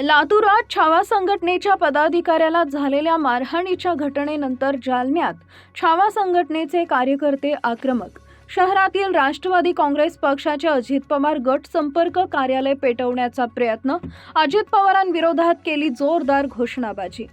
लातूरात छावा संघटनेच्या पदाधिकाऱ्याला झालेल्या मारहाणीच्या घटनेनंतर जालन्यात छावा संघटनेचे कार्यकर्ते आक्रमक. शहरातील राष्ट्रवादी काँग्रेस पक्षाचे अजित पवार गट संपर्क कार्यालय पेटवण्याचा प्रयत्न अजित पवारांविरोधात केली जोरदार घोषणाबाजी.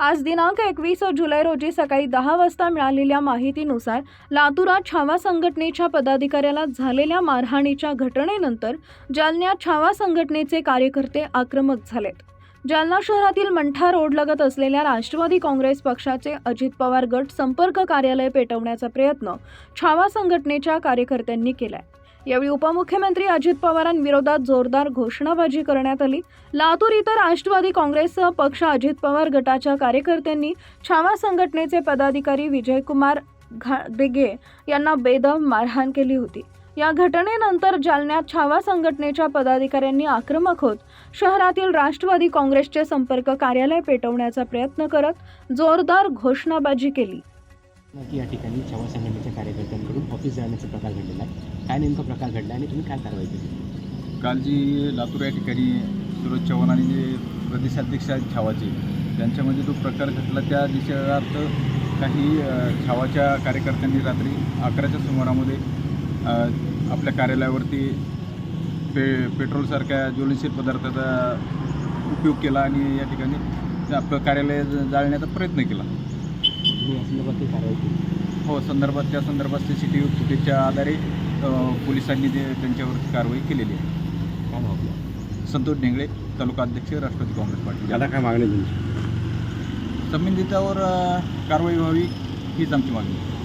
आज दिनांक एकवीस जुलै रोजी सकाळी दहा वाजता मिळालेल्या माहितीनुसार लातूरात छावा संघटनेच्या पदाधिकाऱ्याला झालेल्या मारहाणीच्या घटनेनंतर जालन्यात छावा संघटनेचे कार्यकर्ते आक्रमक झालेत. जालना शहरातील मंठा रोडलगत असलेल्या राष्ट्रवादी काँग्रेस पक्षाचे अजित पवार गट संपर्क कार्यालय पेटवण्याचा प्रयत्न छावा संघटनेच्या कार्यकर्त्यांनी केलाय. यावेळी उपमुख्यमंत्री अजित पवारांविरोधात जोरदार घोषणाबाजी करण्यात आली. लातूर इतर राष्ट्रवादी काँग्रेससह पक्ष अजित पवार गटाच्या कार्यकर्त्यांनी छावा संघटनेचे पदाधिकारी विजयकुमार दिगे यांना बेदम मारहाण केली होती. या घटनेनंतर जालन्यात छावा संघटनेच्या पदाधिकाऱ्यांनी आक्रमक होत शहरातील राष्ट्रवादी काँग्रेसचे संपर्क कार्यालय पेटवण्याचा प्रयत्न करत जोरदार घोषणाबाजी केली. की या ठिकाणी छावा संघटनेच्या कार्यकर्त्यांकडून ऑफिस जाण्याचा प्रकार घडलेला आहे. काय नेमका प्रकार घडला आणि तुम्ही काय कारवाई केली? काल जी लातूर या ठिकाणी सुरज चव्हाण आणि जे प्रदेशाध्यक्ष आहेत छावाचे त्यांच्यामध्ये जो प्रकार घडला त्या निषेधार्थ काही छावाच्या कार्यकर्त्यांनी रात्री अकराच्या सुमारामध्ये आपल्या कार्यालयावरती पे पेट्रोलसारख्या ज्वलनशील पदार्थाचा उपयोग केला आणि या ठिकाणी आपलं कार्यालय जाळण्याचा प्रयत्न केला. तुम्ही या संदर्भात काही कारवाई केली. हो संदर्भात त्या संदर्भात सी सी टी व्ही फुटेजच्या आधारे पोलिसांनी ते त्यांच्यावर कारवाई केलेली आहे. काय नाव संतोष ढेंगळे तालुका अध्यक्ष राष्ट्रवादी काँग्रेस पार्टी. आता काय मागणी तुमची? संबंधितावर कारवाई व्हावी हीच आमची मागणी आहे.